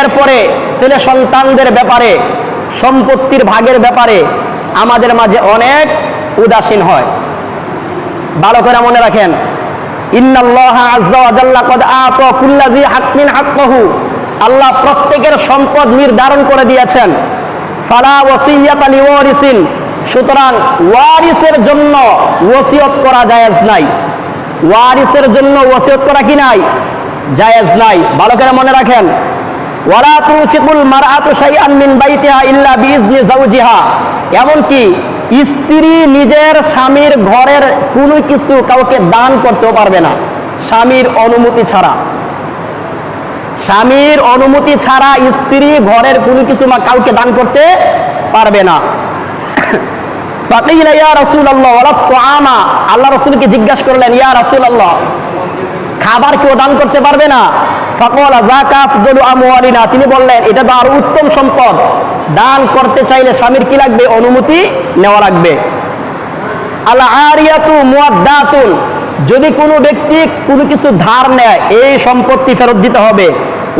এরপরে ছেলে সন্তানদের ব্যাপারে, সম্পত্তির ভাগের ব্যাপারে আমাদের মাঝে অনেক উদাসীন হয়। ভালো করে মনে রাখেন আল্লাহ প্রত্যেকের সম্পদ নির্ধারণ করে দিয়েছেন। সুতরাং ওয়ারিসের জন্য ওসিয়ত করা জায়েজ নাই। ওয়ারিসের জন্য ওসিয়ত করা কি নাই? জায়েজ নাই। ভালো করে মনে রাখেন স্বামীর অনুমতি ছাড়া। স্ত্রী ঘরের কোনো কিছু মা কাউকে দান করতে পারবে না। ফাকিলা ইয়া ওয়ালা তুআমা। আল্লাহ রাসূলকে জিজ্ঞাসা করলেন, ইয়া রাসূলুল্লাহ, খাবার কেউ দান করতে পারবে না? ফাকওয়ালা যাকা আফদলু আমওয়ালিনা। তিনি বললেন, এটা তো আরও উত্তম সম্পদ। দান করতে চাইলে স্বামীর কি লাগবে? অনুমতি নেওয়া লাগবে। আল আরিয়াতু মুয়াদ্দাতুন যদি কোনো ব্যক্তি কোনো কিছু ধার নেয়, এই সম্পত্তি ফেরত দিতে হবে।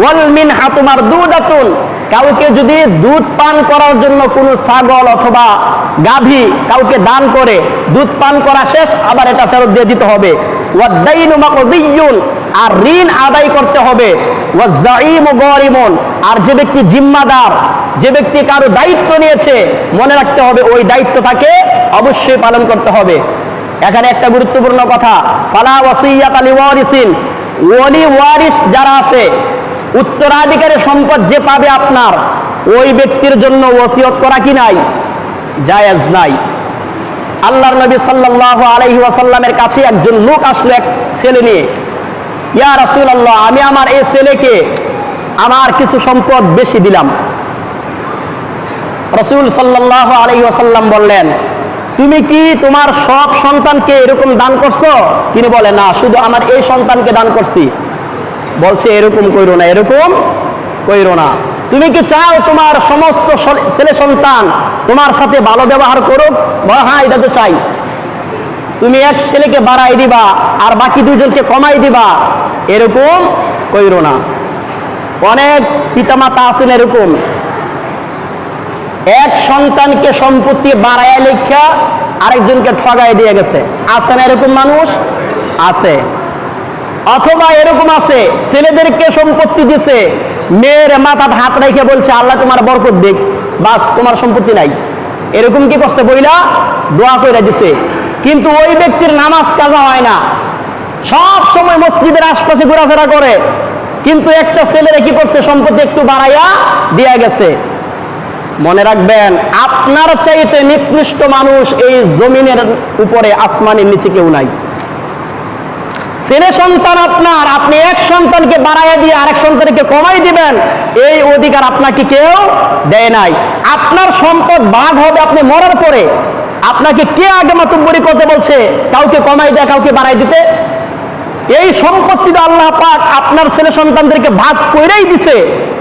ওয়াল মিন হাতুমার দুদাতুন কাউকে যদি দুধ পান করার জন্য কোনো ছাগল অথবা গাভী কাউকে দান করে, দুধ পান করা শেষ, আবার এটা ফেরত দিয়ে দিতে হবে। আর ঋণ আদায় করতে হবে। আর যে ব্যক্তি জিম্মাদার, যে ব্যক্তি কারও দায়িত্ব নিয়েছে, মনে রাখতে হবে ওই দায়িত্ব তাকে অবশ্যই পালন করতে হবে। এখানে একটা গুরুত্বপূর্ণ কথা, ফালা ওয়াসিয়াত আলী ওয়ারিসিন ওলি ওয়ারিস যারা আছে, উত্তরাধিকারী সম্পদ যে পাবে আপনার, ওই ব্যক্তির জন্য ওসিয়ত করা কি নাই? জায়েজ নাই। আল্লাহর নবী সাল্লাল্লাহু আলাইহি ওয়াসাল্লামের কাছে একজন লোক আসলো, এক ছেলে নিয়ে। ইয়া রাসূলুল্লাহ, আমি আমার এই ছেলেকে আমার কিছু সম্পদ বেশি দিলাম। রসুল সাল্লাহ আলাই ওয়াসাল্লাম বললেন, তুমি কি তোমার সব সন্তানকে এরকম দান করছ? তিনি বলে, না, শুধু আমার এই সন্তানকে দান করছি। বলছে, এরকম কইরো না, এরকম কইরো না। তুমি কি চাও তোমার সমস্ত ছেলে সন্তান তোমার সাথে ভালো ব্যবহার করুক? হ্যাঁ এটা তো চাই। তুমি এক ছেলেকে বাড়াই দিবা আর বাকি দুজনকে কমাই দিবা, এরকম কইরো না। অনেক পিতামাতা আছেন এরকম। এক সন্তানকে সম্পত্তি বাড়ায় লেখা আরেকজনকে ঠগাই দিয়ে গেছে। আছে না এরকম মানুষ? আছে। অথবা এরকম আছে, ছেলেদেরকে সম্পত্তি দিছে মেয়ের মাথাত হাত রেখে বলছে, আল্লাহ তোমার বরকত দিক, বাস তোমার সম্পত্তি নাই। এরকম কি করছে বইলা? দোয়া করে দিছে। কিন্তু ওই ব্যক্তির নামাজ কাজা হয় না। সব সময় মসজিদের আশপাশে ঘোরাফেরা করে। কিন্তু একটা ছেলেরা কি করছে? সম্পত্তি একটু বাড়াইয়া দিয়া গেছে। মনে রাখবেন, আপনার চাইতে নিকৃষ্ট মানুষ এই জমিনের উপরে, আসমানের নিচে কেউ নাই। ছেলে সন্তান আপনার, আপনি এক সন্তানকে বাড়াইয়া দিয়ে আরেক সন্তানকে কমাই দিবেন, এই অধিকার আপনাকে কেউ দেয় নাই। আপনার সম্পদ বাঘ হবে আপনি মরার পরে। আপনাকে কে আগে মাতুব্বরি করতে বলছে, কাউকে কমাই দেয়, কাউকে বাড়াই দিতে? এই সম্পত্তি আল্লাহ পাক আপনার ছেলে সন্তানদেরকে ভাগ করেই দিছে।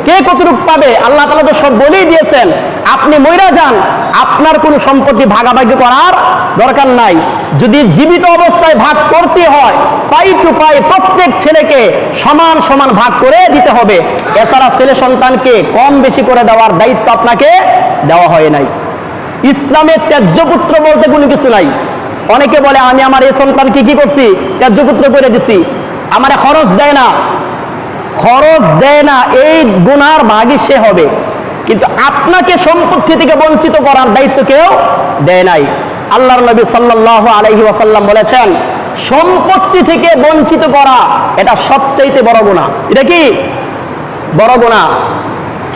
কে কতটুক পাবে? আল্লাহ তালা তো সব বলেই দিয়েছেন, আপনি মইরা যান, আপনার কোনো সম্পত্তি ভাগাভাগি করার দরকার নাই। যদি জীবিত অবস্থায় ভাগ করতে হয়, পাই টু পাই প্রত্যেক ছেলেকে সমান সমান ভাগ করে দিতে হবে। এছাড়া ছেলে সন্তানকে কম বেশি করে দেওয়ার দায়িত্ব আপনাকে দেওয়া হয় নাই। ইসলামের ত্যায্য পুত্র বলতে কোনো কিছু নাই। অনেকে বলে, আমি আমার এই সন্তানকে কি করছি? ত্যায্য পুত্র করে দিছি। আমার খরচ দেয় না। খরচ দেয় না, এই গুনার ভাগই সে হবে। কিন্তু আপনাকে সম্পত্তি থেকে বঞ্চিত করার দায়িত্ব কেউ দেয় নাই। আল্লাহর নবী সাল্লাহ আলহি ওয়াসাল্লাম বলেছেন, সম্পত্তি থেকে বঞ্চিত করা, এটা সবচাইতে বড় গুণা এটা কি? বড় গুণা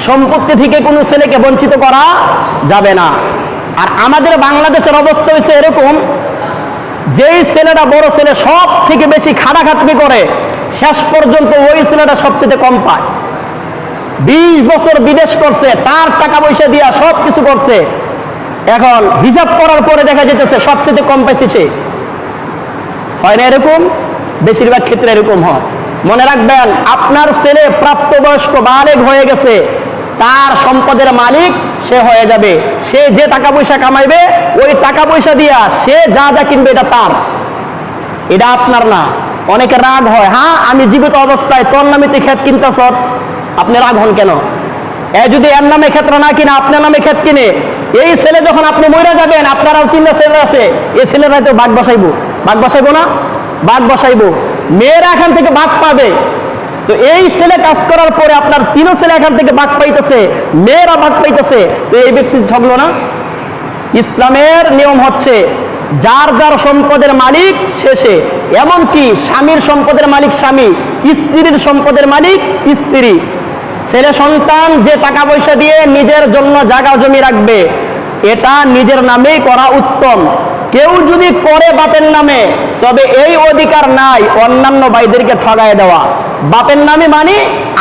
সম্পত্তি থেকে কোনো ছেলেকে বঞ্চিত করা যাবে না। আর আমাদের বাংলাদেশের অবস্থা হয়েছে এরকম, যেই ছেলেটা বড় ছেলে সব থেকে বেশি খাটাখাটনি করে শেষ পর্যন্ত ওই ছেলেটা সবচেয়ে কম পায়। বিশ বছর বিদেশ করছে, তার টাকা পয়সা দিয়া সব কিছু করছে। এখন হিসাব করার পরে দেখা যেতেছে সবচেয়ে কম পাইছে সে। হয় না এরকম? বেশিরভাগ ক্ষেত্রে এরকম হয়। মনে রাখবেন, আপনার ছেলে প্রাপ্তবয়স্ক বালেগ হয়ে গেছে, তার সম্পদের মালিক সে হয়ে যাবে। সে যে টাকা পয়সা কামাইবে, ওই টাকা পয়সা দিয়া সে যা যা কিনবে এটা তার। এটা আপনার না। অনেকে রাগ হয় হ্যাঁ আমি জীবিত অবস্থায়, তোর নামে তুই খেত কিনতেছ আপনি রাগ হন কেন? এ যদি এর নামে ক্ষেত্র না কিনে, আপনার নামে ক্ষেত কিনে, এই ছেলে যখন আপনি মরে যাবেন, আপনারাও তিনটা ছেলে আছে, এই ছেলেরা তো বাঘ বসাইবো। বাঘ বসাইবো না? বাঘ বসাইবো। মেয়েরা এখান থেকে বাঘ পাবে। তো এই ছেলে কাজ করার পরে আপনার তিনও ছেলে এখান থেকে বাঘ পাইতেছে, মেয়েরা বাঘ পাইতেছে। তো এই ব্যক্তি ঠকলো না? ইসলামের নিয়ম হচ্ছে যার যার সম্পদের মালিক শেষে এমনকি স্বামীর সম্পদের মালিক স্বামী, স্ত্রীর সম্পদের মালিক স্ত্রী। ছেলে সন্তান যে টাকা পয়সা দিয়ে নিজের জন্য জায়গা জমি রাখবে, এটা নিজের নামেই করা উত্তম। কেউ যদি করে বাপের নামে, তবে এই অধিকার নাই অন্যান্য ভাইদেরকে ঠগায় দেওয়া। বাপের নামে মানে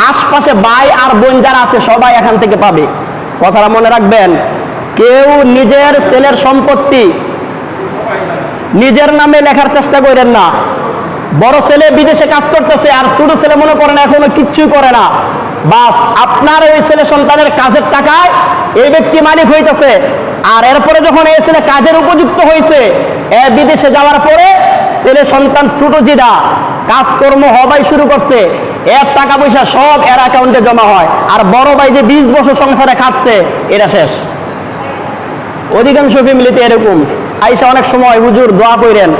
আশপাশে ভাই আর বোন যারা আছে, সবাই এখান থেকে পাবে। কথাটা মনে রাখবেন, কেউ নিজের ছেলের সম্পত্তি নিজের নামে লেখার চেষ্টা করেন না। বড় ছেলে বিদেশে কাজ করতেছে আর ছোট ছেলে মনে করেন এখনও কিচ্ছুই করে না। বাস, আপনার ওই ছেলে সন্তানের কাজের টাকায় এই ব্যক্তি মালিক হইতেছে। আর এরপরে যখন এই ছেলে কাজের উপযুক্ত হয়েছে এ বিদেশে যাওয়ার পরে ছেলে সন্তান ছোট জিরা কাজকর্ম হবাই শুরু করছে। এর টাকা পয়সা সব এর অ্যাকাউন্টে জমা হয়। আর বড় ভাই যে বিশ বছর সংসারে খাটছে, এটা শেষ। অধিকাংশ ফ্যামিলিতে এরকম। আইসা অনেক সময় হুজুর দোয়া কইরেন,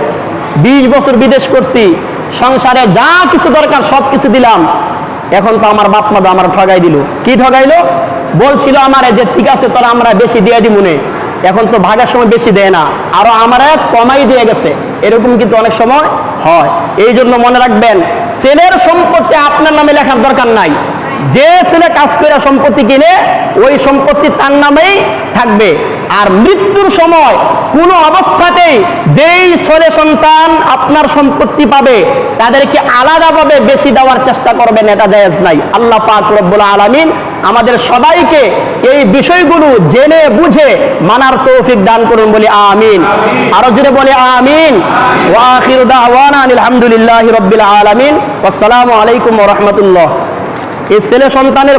বিশ বছর বিদেশ করছি, সংসারে যা কিছু দরকার সব কিছু দিলাম, এখন তো আমার বাপ মা আমার ঠগাই দিল। কি ঠগাইলো? বলছিল আমার যে, ঠিক আছে, তোরা আমরা বেশি দিয়ে দিব নে। এখন তো ভাগার সময় বেশি দেয় না। আরও আমার এক কমাই দিয়ে গেছে। এরকম কিন্তু অনেক সময় হয়। এই জন্য মনে রাখবেন ছেলের সম্পত্তি আপনার নামে লেখার দরকার নাই। যে ছেলে কাজ করে সম্পত্তি কিনে, ওই সম্পত্তি তার নামেই থাকবে। আর মৃত্যুর সময় কোনো অবস্থাতেই ছেলে সন্তান আপনার সম্পত্তি পাবে তাদেরকে আলাদাভাবে বেশি দেওয়ার চেষ্টা করবেন এটা জায়েজ নাই। আল্লাহ পাক রব্বুল আলামিন আমাদের সবাইকে এই বিষয়গুলো জেনে বুঝে মানার তৌফিক দান করুন বলি আমিন। আরও জোরে বলে আমিন। আলহামদুলিল্লাহি রাব্বিল আলামিন। আসসালামু আলাইকুম রাহমাতুল্লাহ। এই ছেলে সন্তানের